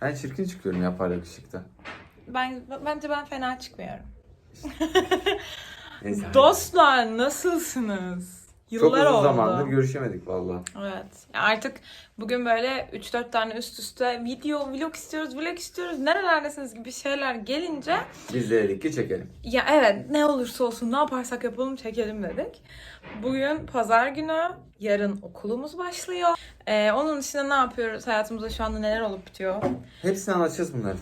Ben çirkin çıkıyorum ya parlak ışıkta. Ben bence ben fena çıkmıyorum. Neyse. hadi. Dostlar nasılsınız? Çok Yıllar uzun oldu. zamandır görüşemedik valla. Evet. Artık bugün böyle 3-4 tane üst üste video, vlog istiyoruz, vlog istiyoruz. Nerelerdesiniz gibi şeyler gelince Biz de dedik ki çekelim. ya evet ne olursa olsun ne yaparsak yapalım çekelim dedik. Bugün pazar günü, yarın okulumuz başlıyor. Ee, onun dışında ne yapıyoruz? Hayatımızda şu anda neler olup bitiyor? Hepsini anlatacağız bunları.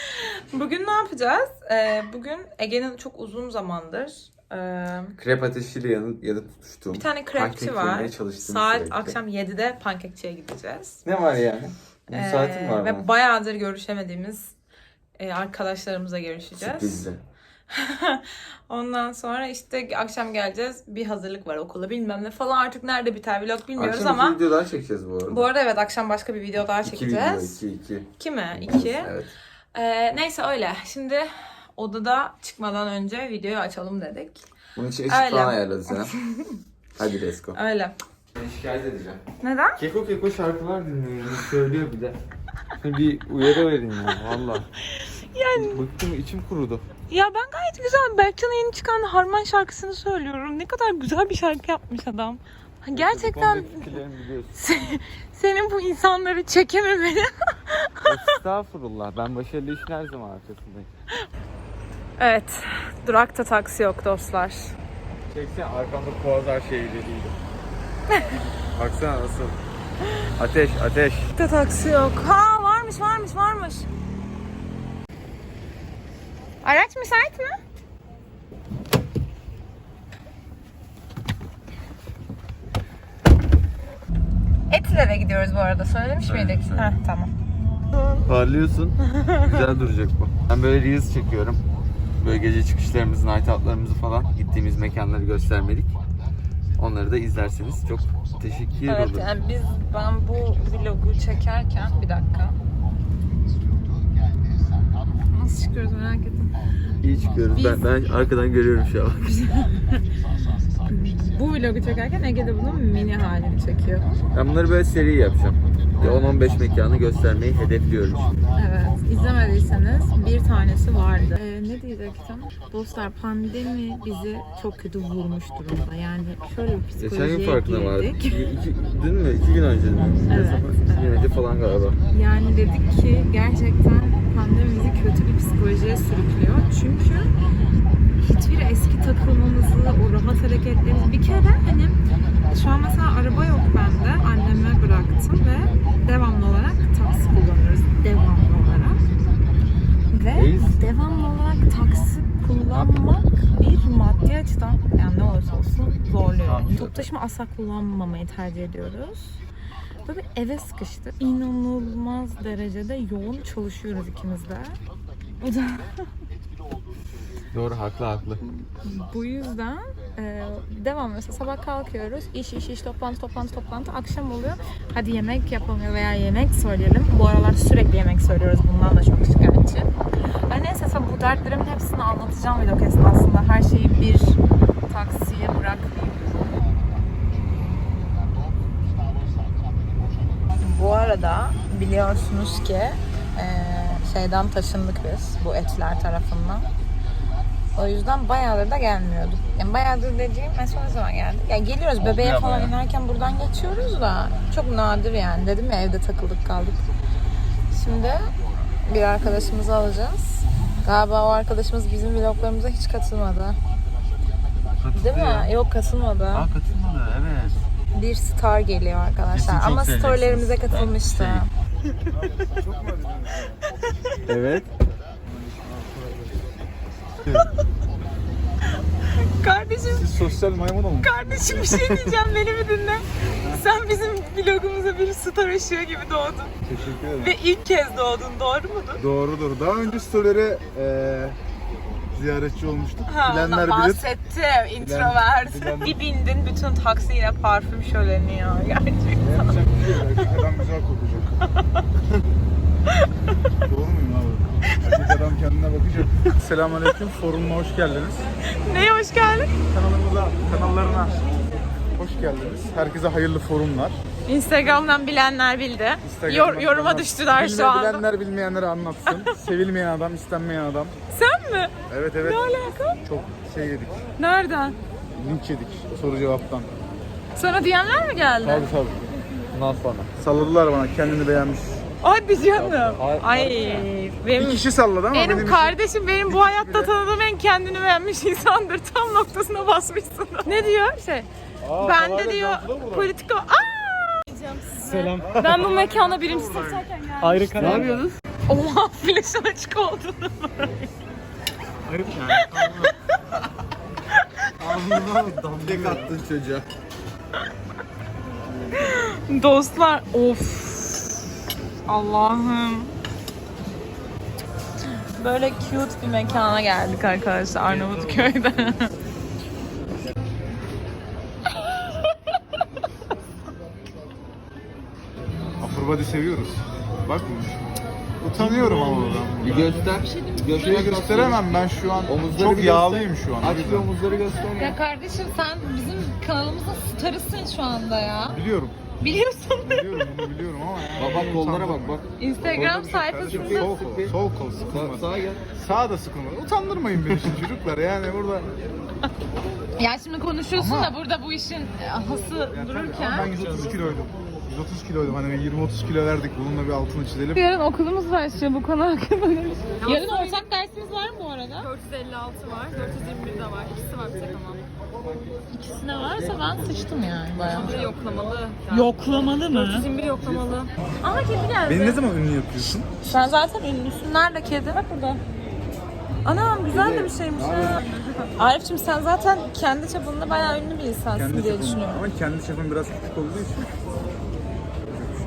Bugün ne yapacağız? Ee, bugün Ege'nin çok uzun zamandır Krep ateşiyle yanı, ya da tutuştuğum. bir tane krepçi var. Saat sürekli. akşam 7'de pankekçiye gideceğiz. Ne var yani? Bir Ee, saatim var Ve mı? bayağıdır görüşemediğimiz e, arkadaşlarımızla görüşeceğiz. Sürprizli. Ondan sonra işte akşam geleceğiz. Bir hazırlık var okula bilmem ne falan. Artık nerede biter vlog bilmiyoruz Akşam ama. iki video daha çekeceğiz bu arada. Bu arada evet akşam başka bir video daha İki video, çekeceğiz. iki, iki. İki mi? İki. Evet. Ee, neyse öyle. Şimdi odada çıkmadan önce videoyu açalım dedik. Bunun için ışık Öyle. falan ayarladı sana. Hadi let's go. Öyle. Ben şikayet edeceğim. Neden? Keko keko şarkılar dinliyor yani. Söylüyor bir de. Bir uyarı verin ya valla. Yani Bıktım içim kurudu. ya ben gayet güzel Berkcan'ın yeni çıkan Harman şarkısını söylüyorum. Ne kadar güzel bir şarkı yapmış adam. Gerçekten Fikirlerimi biliyorsun. senin bu insanları çekememeni. Estağfurullah. Ben başarılı işin her zaman arkasındayım. Evet. Durakta taksi yok dostlar. Çeksen arkamda Kozar şehirleriydi. Baksana nasıl. Ateş, ateş. Durakta taksi yok. Ha varmış varmış varmış. Araç müsait mi? Etiler'e gidiyoruz bu arada. Söylemiş Evet, miydik? söyledim. Heh, tamam. Parlıyorsun. Güzel duracak bu. Ben böyle reels çekiyorum. Böyle gece çıkışlarımızı, night outlarımızı falan gittiğimiz mekanları göstermedik. Onları da izlerseniz çok teşekkür Evet olurum. yani biz ben bu vlogu çekerken bir dakika. Nasıl çıkıyoruz merak ettim. İyi çıkıyoruz. Biz- Ben, ben arkadan görüyorum şu an. Bu vlogu çekerken Ege de bunun mini halini çekiyor. Ben bunları böyle seri yapacağım. Bir 10-15 mekanı göstermeyi hedefliyorum. Evet, izlemediyseniz bir tanesi vardı. Ee? Dostlar pandemi bizi çok kötü vurmuş durumda. Yani şöyle bir Geçen gün psikolojiye farkına vardım. girdik. İki, iki, dün mü? İki gün önce Evet? İki gün önce falan galiba. Yani dedik ki gerçekten pandemi bizi kötü bir psikolojiye sürüklüyor. Çünkü hiçbir eski takılmamızı, o rahat hareketlerimizi bir kere hani şu an mesela araba yok bende. Anneme bıraktım ve devamlı olarak taksi kullanıyoruz. Devamlı olarak. Ve Reis. devamlı olarak taksi kullanmak bir maddi açıdan yani ne olursa olsun zorluyor. Toplu taşıma asla kullanmamayı tercih ediyoruz. Böyle eve sıkıştık. İnanılmaz derecede yoğun çalışıyoruz ikimiz de. O da Doğru, haklı haklı. bu yüzden e, devam mesela sabah kalkıyoruz. iş iş iş toplantı toplantı toplantı akşam oluyor. Hadi yemek yapamıyor veya yemek söyleyelim. Bu aralar sürekli yemek söylüyoruz. Bundan da çok şikayetçi. Ay neyse bu dertlerimin hepsini anlatacağım vlog esnasında. Her şeyi bir taksiye bırakmayayım. Bu arada biliyorsunuz ki e, şeyden taşındık biz bu etler tarafından. O yüzden bayağıdır da gelmiyorduk. Yani bayağıdır dediğim en son ne zaman geldik? Ya geliyoruz bebeğe falan ya. inerken buradan geçiyoruz da çok nadir yani. Dedim ya evde takıldık kaldık. Şimdi bir arkadaşımızı alacağız. Galiba o arkadaşımız bizim vloglarımıza hiç katılmadı. Değil mi? Yok katılmadı. Aa katılmadı, evet. Bir star geliyor arkadaşlar. Kesin çok Ama seveceksiniz. storylerimize katılmıştı. Evet. Kardeşim Siz sosyal maymun olmuş. Kardeşim bir şey diyeceğim beni bir dinle. Sen bizim vlogumuza bir star ışığı gibi doğdun. Teşekkür ederim. Ve ilk kez doğdun doğru mudur? Doğrudur. Daha önce storylere eee ziyaretçi olmuştuk. Ha, Bilenler bilir. bahsettim. Introvert. bilen- Bir bindin bütün taksi yine parfüm şöleni ya. Gerçekten. Yapacak bir şey yok. Adam güzel kokacak. Doğru muyum abi? Erkek adam kendine bakacak. Selamünaleyküm. Forumuma hoş geldiniz. Neye hoş geldin? Kanalımıza, kanallarına hoş geldiniz. Herkese hayırlı forumlar. Instagram'dan bilenler bildi. Instagram'dan Yor- yoruma anlat. düştüler şu anda. Bilenler bilmeyenlere anlatsın. Sevilmeyen adam, istenmeyen adam. Sen mi? Evet evet. Ne alaka? Çok şey yedik. Nereden? Linç yedik soru cevaptan. Sana diyenler mi geldi? Tabii tabii. Bundan sonra. Salladılar bana kendini beğenmiş. Hadi canım. Ay Bir benim kişi salladı ama benim benim için- kardeşim benim bu hayatta tanıdığım en kendini beğenmiş insandır. Tam noktasına basmışsın. ne diyor? Şey. Aa, ben de diyor politika... Aa! Selam. Ben bu mekana birinci sınıftayken geldim. Ayrı Ne karar. yapıyorsunuz? Oha flaşın açık oldu. Ayrı yani. Tek attın çocuğa. Dostlar of. Allah'ım. Böyle cute bir mekana geldik arkadaşlar Arnavutköy'de. Body seviyoruz. Bak utanıyorum ama buradan. Bir göster. Göster. Şey gösteremem ben şu an. Omuzları çok yağlıyım şu an. Aç bir omuzları göster ya. ya kardeşim sen bizim kanalımızda starısın şu anda ya. Biliyorum. Biliyorsun. Biliyorum bunu biliyorum ama yani. Bak bak kollara bak bak. Instagram sayfasında Sol kol, sol kol sıkılmaz. sağa gel. Sağ da sıkılmaz. Utandırmayın beni şimdi çocuklar yani burada. ya şimdi konuşuyorsun Ama- da burada bu işin hası Yani dururken. Ama ben 130 kiloydum. 130 kiloydum hani 20-30 kilo verdik bununla bir altını çizelim. Yarın okulumuz başlıyor bu konu hakkında Yarın ortak dersimiz var mı bu arada? 456 var, 421 de var. İkisi var bir tek ama. İkisine varsa ben sıçtım yani bayağı. Bir de yoklamalı. Yoklamalı mı? 421 yoklamalı. Aa kedi geldi. Beni ne zaman ünlü yapıyorsun? Sen zaten ünlüsün. Nerede kedi? Bak burada. Anam güzel de bir şeymiş ha. Arif'cim sen zaten kendi çapında bayağı ünlü bir insansın Kendi diye çapım. düşünüyorum. Ama kendi çapım biraz küçük olduğu için.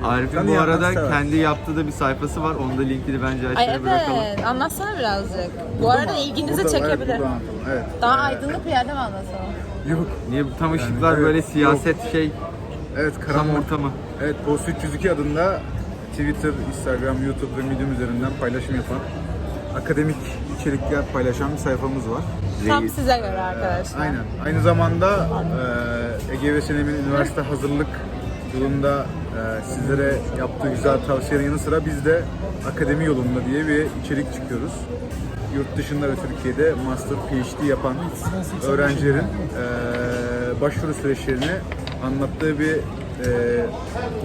Arif'in bu arada sever. kendi yaptığı da bir sayfası var. Onun da linkini bence Ay aşağıya bırakalım. evet. Anlatsana birazcık. Bu arada ilginizi Burada- çekebilir. Evet, burada anlatalım. evet. Daha Ee, aydınlık bir yerde mi anlatsana? Yok. Niye bu tam ışıklar evet, böyle siyaset şey Evet tam karanlık. ortamı. Evet Post 302 adında Twitter, Instagram, YouTube ve Medium üzerinden paylaşım yapan akademik içerikler paylaşan bir sayfamız var. Tam size göre arkadaşlar. Aynen. Aynı zamanda Ege ve Senem'in üniversite hazırlık yolunda e, sizlere yaptığı güzel tavsiyelerin yanı sıra biz de akademi yolunda diye bir içerik çıkıyoruz. Yurt dışında ve Türkiye'de master, PhD yapan öğrencilerin e, başvuru süreçlerini anlattığı bir e,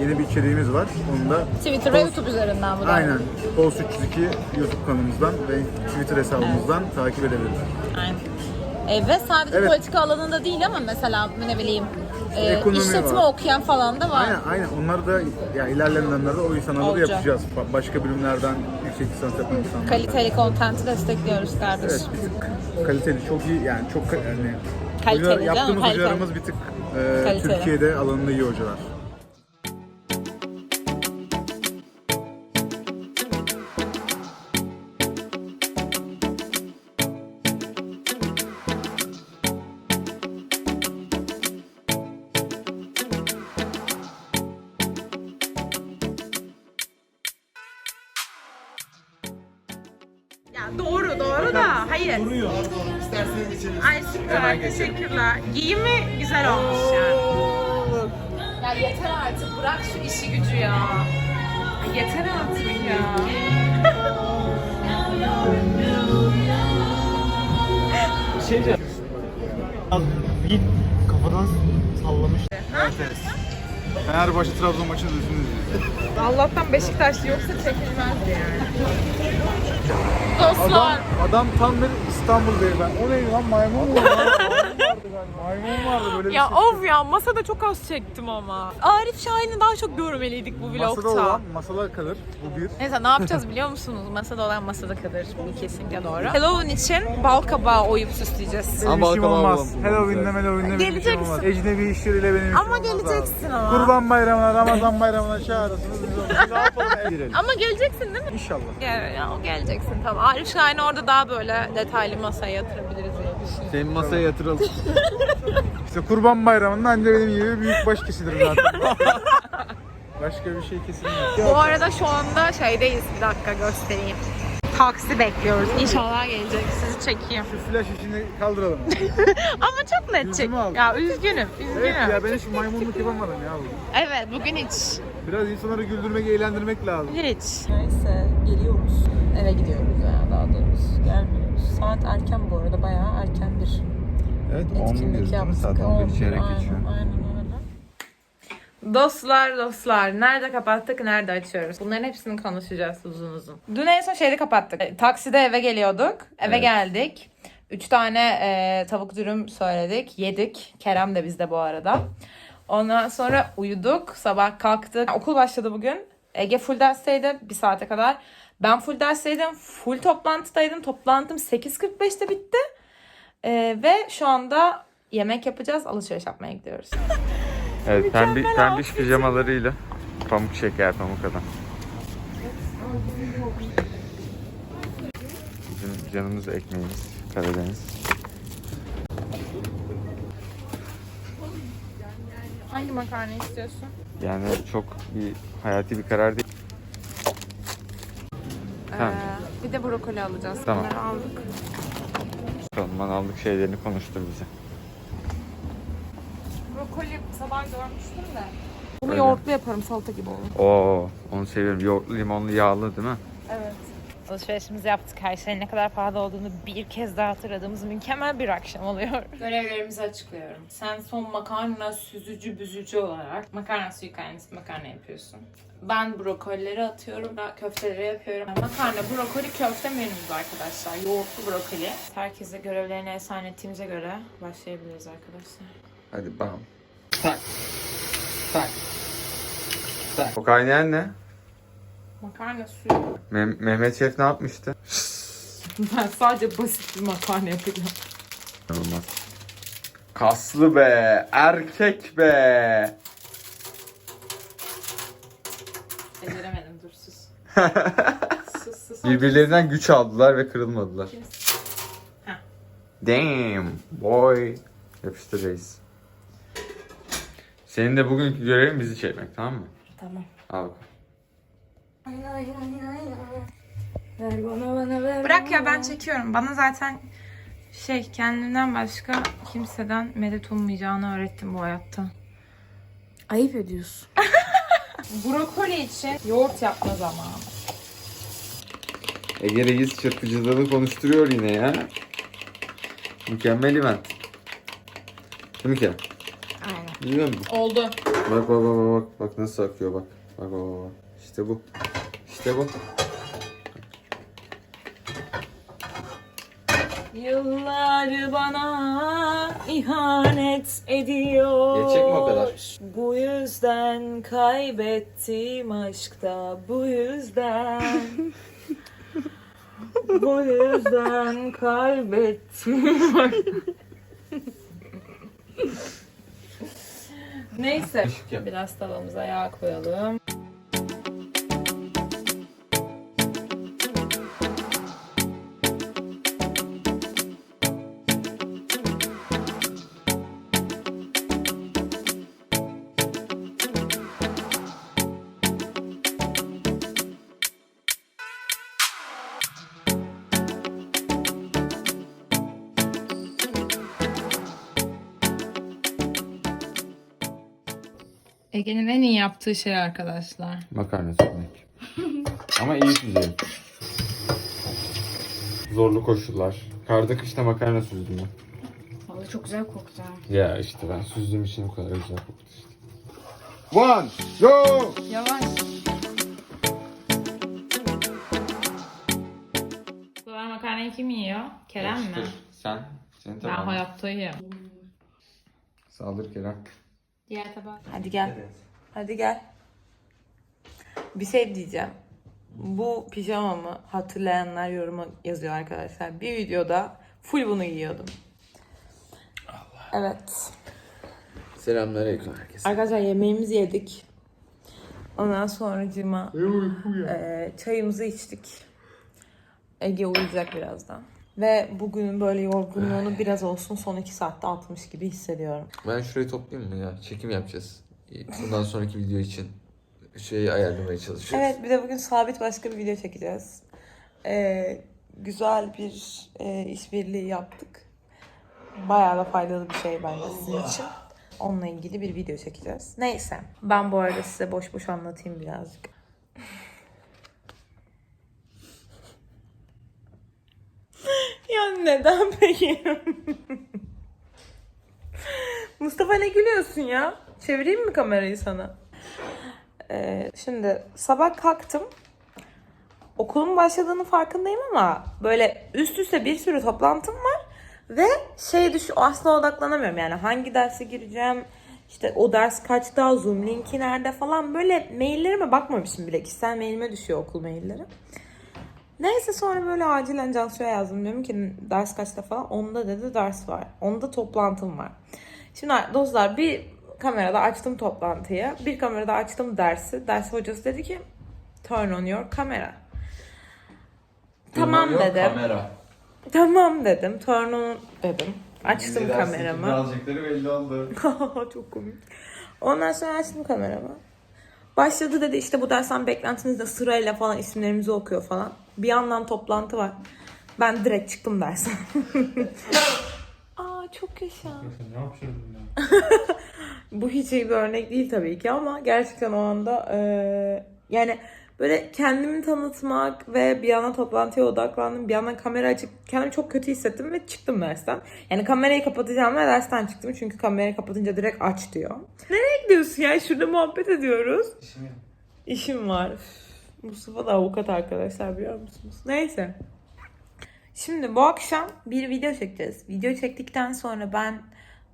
yeni bir içeriğimiz var. Onu da Twitter ve YouTube üzerinden bu da. aynen Post 302 YouTube kanalımızdan ve Twitter hesabımızdan takip edebiliriz. Aynen. E, ve sadece Evet. politika alanında değil ama mesela ne bileyim e, Ekonomi işletme var. okuyan falan da var. Aynen aynen onları da ya ilerleyen dönemlerde o insanları da Olacak. yapacağız. Ba- Başka bölümlerden yüksek lisans yapan insanlar. Kaliteli kontenti destekliyoruz kardeşim. Evet bir tık kaliteli çok iyi yani çok ka- yani Kaliteli canım, yaptığımız kaliteli. hocalarımız bir tık e, Kaliteli. Türkiye'de alanında iyi hocalar. Hayır. Duruyor. Ay süper teşekkürler. Giyimi güzel olmuş yani. Ya yeter artık bırak şu işi gücü ya. Ay Yeter artık ya. Şey. Bir kafadan sallamış. Fenerbahçe Trabzon maçını üzülürüz. Allah'tan Beşiktaşlı yoksa çekilmezdi yani. Adam, Dostlar. adam tam bir İstanbul beyefendi. O neydi lan maymun mu? Maymun vardı böyle bir Ya şey. of ya masada çok az çektim ama. Arif Şahin'i daha çok görmeliydik bu Masada vlogta. olan masada kalır. Bu bir. Neyse ne yapacağız biliyor musunuz? Masada olan masada kalır. Bu kesinlikle doğru. Halloween için bal kabağı oyup süsleyeceğiz. Benim Ama işim bakalım olmaz. oğlum, Halloween'de. Halloween'de benim işim Geleceksin. olmaz. Ecnebi işleriyle benim işim Ama olmaz geleceksin abi. ama. Kurban bayramına, Ramazan bayramına çağırırsınız. Biz onu ne yapalım? Girelim. Ama geleceksin değil mi? İnşallah. Gel, ya, o geleceksin tamam. Arif Şahin'i orada daha böyle detaylı masaya yatırabiliriz. Senin masaya yatıralım. İşte kurban bayramında anca benim gibi büyük baş kesilir zaten. Başka bir şey kesilmez. Bu arada şu anda şeydeyiz bir dakika göstereyim. taksi bekliyoruz. İnşallah gelecek. Sizi çekeyim. Şu flash işini kaldıralım. Ama çok net çek. Yüzümü al. Ya üzgünüm, üzgünüm. evet ya ben hiç maymunluk yapamadım ya bugün. Evet, bugün hiç. Biraz insanları güldürmek, eğlendirmek lazım. Hiç. Neyse, geliyoruz. Eve gidiyoruz yani daha doğrusu. Gelmiyoruz. Saat erken bu arada, bayağı erken bir Evet etkinlik yaptık. On, aynen, Aynen öyle. Dostlar dostlar nerede kapattık nerede açıyoruz bunların hepsini konuşacağız uzun uzun. Dün en son şeyde kapattık. E, Takside eve geliyorduk. Eve Evet. geldik. Üç tane e, tavuk dürüm söyledik. Yedik. Kerem de bizde bu arada. Ondan sonra uyuduk. Sabah kalktık. Okul başladı bugün. Ege full dersteydi bir saate kadar. Ben full dersteydim. Full toplantıdaydım. Toplantım 8.45'te bitti. E, ve şu anda yemek yapacağız. Alışveriş yapmaya gidiyoruz. Evet Mükemmel pembiş pijamalarıyla pamuk şeker pamuk adam. Bizim canımız ekmeğimiz Karadeniz. Hangi makarna istiyorsun? Yani çok bir hayati bir karar değil. Tamam. Ee, bir de brokoli alacağız. Tamam. Bunları aldık. Bakalım manavlık şeylerini konuştur bize. Brokoli sabah görmüştüm de. Bunu Öyle. yoğurtlu yaparım salata gibi olur. Oo, onu seviyorum. Yoğurtlu, limonlu, yağlı değil mi? Alışverişimizi yaptık. Her şeyin ne kadar pahalı olduğunu bir kez daha hatırladığımız mükemmel bir akşam oluyor. Görevlerimizi açıklıyorum. Sen son makarna süzücü büzücü olarak makarna suyu kaynatı makarna yapıyorsun. Ben brokolileri atıyorum, ben köfteleri yapıyorum. Makarna, brokoli, köfte menümüz arkadaşlar. Yoğurtlu brokoli. Herkese görevlerini ehsan ettiğimize göre başlayabiliriz arkadaşlar. Hadi bam. Tak. Tak. Tak. O kaynayan ne? Makarna suyu. Meh- Mehmet Şef ne yapmıştı? Ben sadece basit bir makarna yapacağım. İnanılmaz. Kaslı be, erkek be. Beceremedim dur sus. sus sus. Birbirlerinden güç aldılar ve kırılmadılar. Heh. Damn boy. Yapıştır reis. Senin de bugünkü görevin bizi çekmek tamam mı? Tamam. Al bakalım. Bırak ya ben çekiyorum. Bana zaten şey kendimden başka kimseden medet ummayacağını öğrettim bu hayatta. Ayıp ediyorsun. Brokoli için yoğurt yapma zamanı. Ege Reis çırpıcılığını konuşturuyor yine ya. Mükemmel event. Değil mi ki? Aynen. Biliyor musun? Oldu. Bak bak bak bak bak bak nasıl akıyor. Bak bak bak. bak. İşte bu. İşte bu. Yıllar bana ihanet ediyor. Geçecek mi o kadar? Bu yüzden kaybettim aşkta bu yüzden. bu yüzden kaybettim. Neyse. Biraz tavamıza yağ koyalım. Ege'nin en iyi yaptığı şey arkadaşlar. Makarna süzmek. Ama iyi süzerim. Zorlu koşullar. Karda kışta makarna süzdüm ben. Vallahi çok güzel koktu. Ya işte ben süzdüğüm için bu kadar güzel koktu işte. One, go! Yavaş. Bu kadar makarnayı kim yiyor? Kerem mi? Sen, senin Ben hayatta yiyeyim. Saldır Kerem. Diğer tabak. Hadi gel. Hadi gel. Bir şey diyeceğim. Bu pijamamı hatırlayanlar yoruma yazıyor arkadaşlar. Bir videoda full bunu giyiyordum. Evet. Selamünaleyküm herkese. Arkadaşlar yemeğimizi yedik. Ondan sonra cima eee, çayımızı içtik. Ege uyuyacak birazdan. Ve bugünün böyle yorgunluğunu biraz olsun son iki saatte atmış gibi hissediyorum. Ben şurayı toplayayım mı ya? Çekim yapacağız. Bundan sonraki video için şeyi ayarlamaya çalışıyoruz. Evet bir de bugün sabit başka bir video çekeceğiz. e, güzel bir e, işbirliği yaptık. Bayağı da faydalı bir şey bence sizin için. Onunla ilgili bir video çekeceğiz. Neyse. Ben bu arada size boş boş anlatayım birazcık. ya neden peki? Mustafa ne gülüyorsun ya? Çevireyim mi kamerayı sana? Ee, şimdi sabah kalktım. Okulun başladığını farkındayım ama böyle üst üste bir sürü toplantım var ve şey düş asla odaklanamıyorum yani hangi derse gireceğim işte o ders kaçta zoom linki nerede falan böyle maillerime bakmamışım bile kişisel mailime düşüyor okul mailleri. Neyse sonra böyle acilen Cansu'ya yazdım diyorum ki ders kaçta falan onda dedi ders var onda toplantım var. Şimdi dostlar bir kamerada açtım toplantıyı bir kamerada açtım dersi ders hocası dedi ki turn on your camera. Tamam dedim. Kamera. Tamam dedim. Turn on dedim. Açtım kameramı. Ne alacakları belli oldu. Çok komik. Ondan sonra açtım kameramı. Başladı dedi işte bu dersten beklentinizde sırayla falan isimlerimizi okuyor falan. Bir yandan toplantı var. Ben direkt çıktım dersen. Aa çok yaşa. Ne yapıyorsun ya? Bu hiç iyi bir örnek değil tabii ki ama gerçekten o anda eee, yani böyle kendimi tanıtmak ve bir yana toplantıya odaklandım. Bir yandan kamera açık kendimi çok kötü hissettim ve çıktım dersten. Yani kamerayı kapatacağım ve dersten çıktım çünkü kamerayı kapatınca direkt aç diyor. Nereye gidiyorsun ya? Şurada muhabbet ediyoruz. İşim yok. İşim var. Mustafa da avukat arkadaşlar biliyor musunuz? Neyse. Şimdi bu akşam bir video çekeceğiz. Video çektikten sonra ben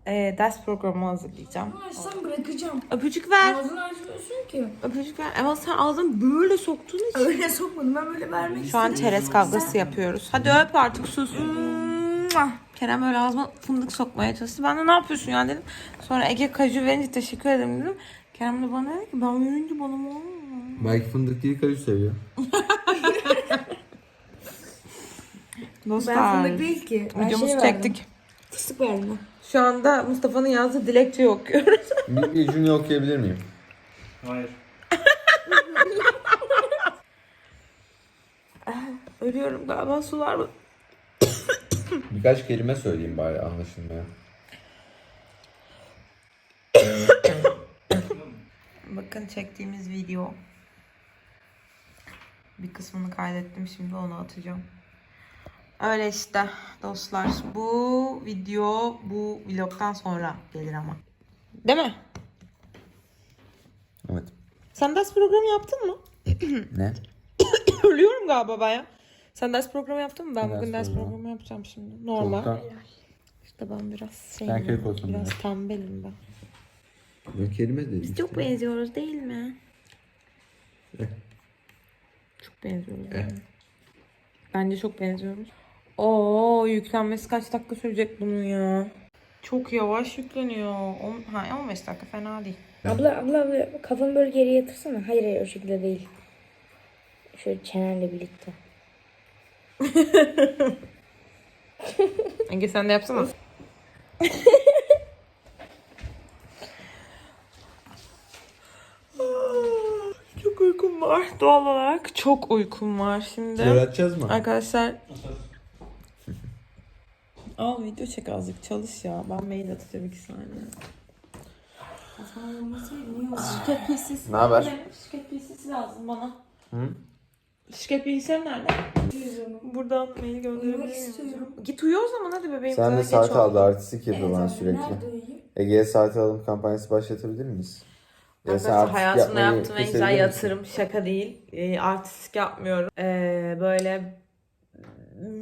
e, ders programı hazırlayacağım. Sen bırakacağım. Öpücük ver. Ağzını açmıyorsun ki. Öpücük ver. Ama sen ağzını böyle soktuğun için. Öyle sokmadım ben böyle vermek Şu an çerez kavgası yapıyoruz. Hadi öp artık sus. Mua. Kerem öyle ağzıma fındık sokmaya çalıştı. Ben de ne yapıyorsun ya dedim. Sonra Ege kaju verince teşekkür ederim dedim. Kerem de bana dedi ki ben verince bana mı olmuyor? Belki fındık değil kaju seviyor. Dostlar. Ben fındık değil ki. Ben Videomuzu şey çektik. Fıstık verdim. Şu anda Mustafa'nın yazdığı dilekçeyi okuyoruz. Bir, bir cümle okuyabilir miyim? Hayır. Ölüyorum galiba sular mı? Birkaç kelime söyleyeyim bari anlaşılmaya. Bakın çektiğimiz video. Bir kısmını kaydettim şimdi onu atacağım. Öyle işte dostlar. Bu video bu vlogdan sonra gelir ama. Değil mi? Evet. Sen ders programı yaptın mı? Ne? Ölüyorum galiba ben ya. Sen ders programı yaptın mı? Ben Ders bugün ders programı. programı yapacağım şimdi. Normal. Çoktan. İşte ben biraz Sen şeyim. keyif olsun Biraz biraz. tembelim ben. Ne kelime dedim Biz işte. çok benziyoruz değil mi? Eh. Çok benziyoruz. Eh. yani. Bence çok benziyoruz. Oo yüklenmesi kaç dakika sürecek bunun ya? Çok yavaş yükleniyor. On, ha 15 dakika fena değil. Abla abla abla kafanı böyle geriye yatırsana. Hayır hayır o şekilde değil. Şöyle çenenle birlikte. Ege sen de yapsana. çok uykum var. Doğal olarak çok uykum var şimdi. Öğreteceğiz mi? Arkadaşlar Al video çek azıcık çalış ya. Ben mail atacağım iki saniye. Şirket PC'si. Ne haber? Şirket PC'si lazım bana. Hı? Şirket bilgisayarı nerede? Buradan mail gönderebilirim. Git uyu o zaman hadi bebeğim. Sen Sana de geç saat oldu. aldı artistik yapıyor bana sürekli. Ege'ye saat alım kampanyası başlatabilir miyiz? Ya sen Arkadaşlar artistik hayatımda yapmayı yaptığım en güzel yatırım şaka değil. E, artistik yapmıyorum. E, böyle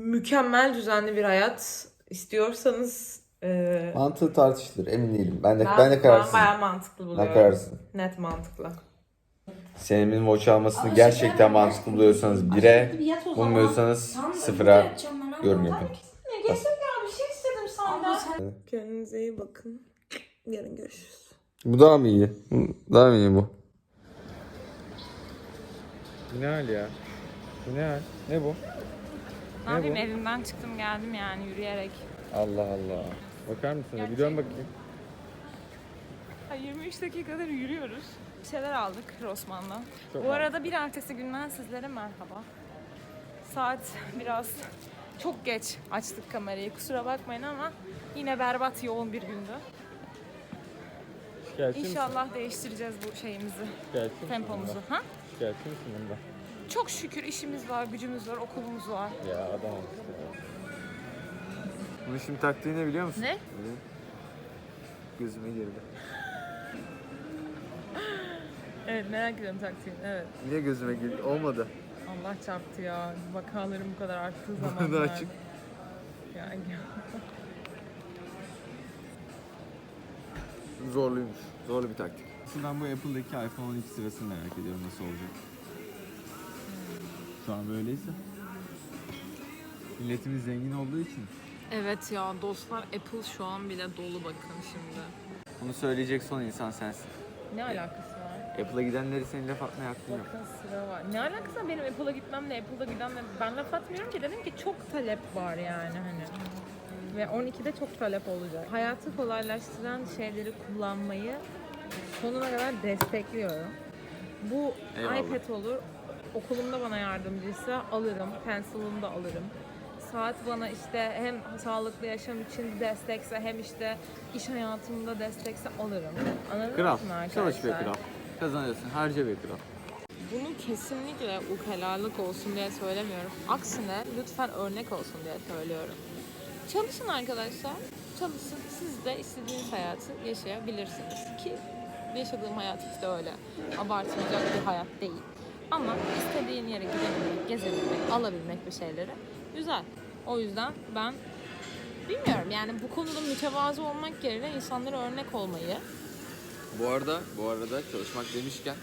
mükemmel düzenli bir hayat istiyorsanız e, Mantığı tartışılır emin değilim. Ben de ben, ben de ben kararsızım. bayağı mantıklı buluyorum. Ben kararsızım. Net mantıklı. Senemin watch almasını gerçekten mantıklı buluyorsanız 1'e, bulmuyorsanız sıfıra yorum yapın. Ne ya bir şey istedim senden. Kendinize iyi bakın. Yarın görüşürüz. Bu daha mı iyi? Daha mı iyi bu? Ne hal ya? Bu ne hal? Ne bu? Ne yapayım evimden çıktım geldim yani yürüyerek. Allah Allah. Bakar mısın? Bir dön bakayım. Ha, 23 dakikadır yürüyoruz. Bir şeyler aldık Rossmann'dan. Çok Bu arada bir ertesi günden sizlere merhaba. saat biraz çok geç açtık kamerayı. Kusura bakmayın ama yine berbat yoğun bir gündü. İnşallah değiştireceğiz bu şeyimizi, tempomuzu. Ha? Şikayetçi misin bunda? Çok şükür işimiz var, gücümüz var, okulumuz var. Ya adam Bunu şimdi taktiği ne biliyor musun? Ne? Gözüme girdi. Evet merak ediyorum taktiğini. Evet. Niye gözüme girdi? Olmadı. Allah çarptı ya. Vakaların bu kadar arttığı zamanlar. açık. Yani Zorluymuş. Zorlu bir taktik. Ben bu Apple'daki iPhone 12 sırasını merak ediyorum nasıl olacak. Şu an böyleyse. Milletimiz zengin olduğu için. Evet ya dostlar Apple şu an bile dolu bakın şimdi. Bunu söyleyecek son insan sensin. Ne alakası var? Apple'a gidenleri senin laf atmaya hakkın yok. Bakın sıra var. Ne alakası var benim Apple'a gitmemle Apple'da gidenle? Ben laf atmıyorum ki dedim ki çok talep var yani hani. Ve 12'de çok talep olacak. Hayatı kolaylaştıran şeyleri kullanmayı sonuna kadar destekliyorum. Bu Eyvallah. iPad olur, okulumda bana yardımcıysa alırım, pencil'ımı da alırım. Saat bana işte hem sağlıklı yaşam için destekse hem işte iş hayatımda destekse alırım. Anladınız Kral. mı arkadaşlar? Çalış be kral. Kazanıyorsun. Harca be kral. Bunu kesinlikle ukalalık olsun diye söylemiyorum. Aksine lütfen örnek olsun diye söylüyorum. Çalışın arkadaşlar. Çalışın. Siz de istediğiniz hayatı yaşayabilirsiniz. Ki yaşadığım hayat işte öyle. Abartılacak bir hayat değil. Ama istediğin yere gidebilmek, gezebilmek, alabilmek bir şeyleri güzel. O yüzden ben bilmiyorum yani bu konuda mütevazı olmak yerine insanlara örnek olmayı Bu arada, bu arada çalışmak demişken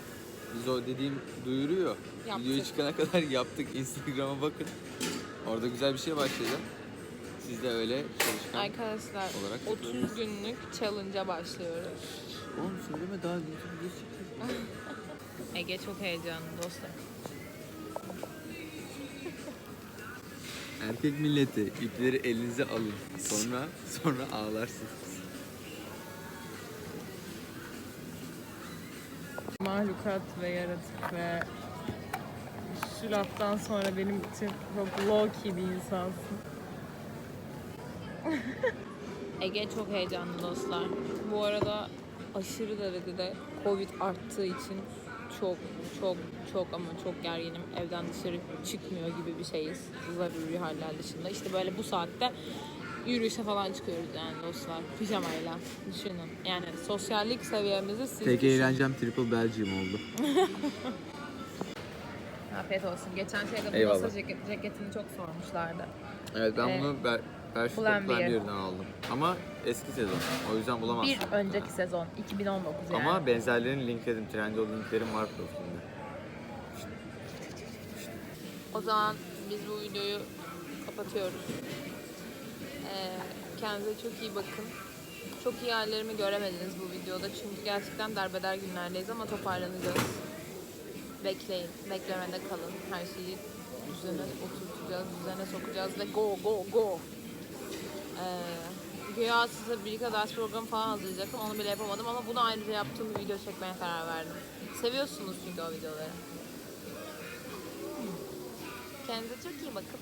biz o dediğim duyuruyor. Yaptık. Videoyu çıkana kadar yaptık. Instagram'a bakın. Orada güzel bir şey başladı. Siz de öyle çalışkan. Arkadaşlar olarak 30 günlük challenge'a başlıyoruz. Oğlum söyleme daha videosu çekeceğiz. Ege çok heyecanlı dostlar. Erkek milleti ipleri elinize alın. Sonra sonra ağlarsınız. Mahlukat ve yaratık ve şu laftan sonra benim için çok low key bir insansın. Ege çok heyecanlı dostlar. Bu arada aşırı derecede Covid arttığı için çok çok çok ama çok gerginim. Evden dışarı çıkmıyor gibi bir şeyiz. Zaruri haller dışında. İşte böyle bu saatte yürüyüşe falan çıkıyoruz yani dostlar. Pijamayla. Düşünün. Yani sosyallik seviyemizi siz Tek düşünün. eğlencem Triple Belgium oldu. Afiyet olsun. Geçen şeyde bu Eyvallah. masa ceket, ceketini çok sormuşlardı. Evet ben Ee, bunu Plan bir. bir yerden aldım. Ama eski sezon. O yüzden bulamazsın. Bir önceki sezon 2019 yani. Ama benzerlerini linkledim. Trendyol linklerim var profilimde. O zaman biz bu videoyu kapatıyoruz. Ee, kendinize çok iyi bakın. Çok iyi hallerimi göremediniz bu videoda çünkü gerçekten derbeder günlerdeyiz ama toparlanacağız. Bekleyin, beklemede kalın. Her şeyi düzene oturtacağız, düzene sokacağız ve go go go. Ee, güya size bir iki ders programı falan hazırlayacaktım. Onu bile yapamadım ama bunu ayrıca yaptığım bir video çekmeye karar verdim. Seviyorsunuz çünkü o videoları. Kendinize çok iyi bakın.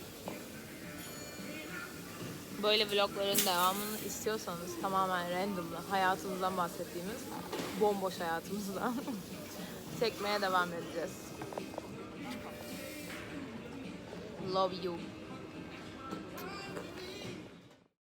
Böyle vlogların devamını istiyorsanız tamamen randomlı hayatımızdan bahsettiğimiz bomboş hayatımızdan çekmeye devam edeceğiz. Love you.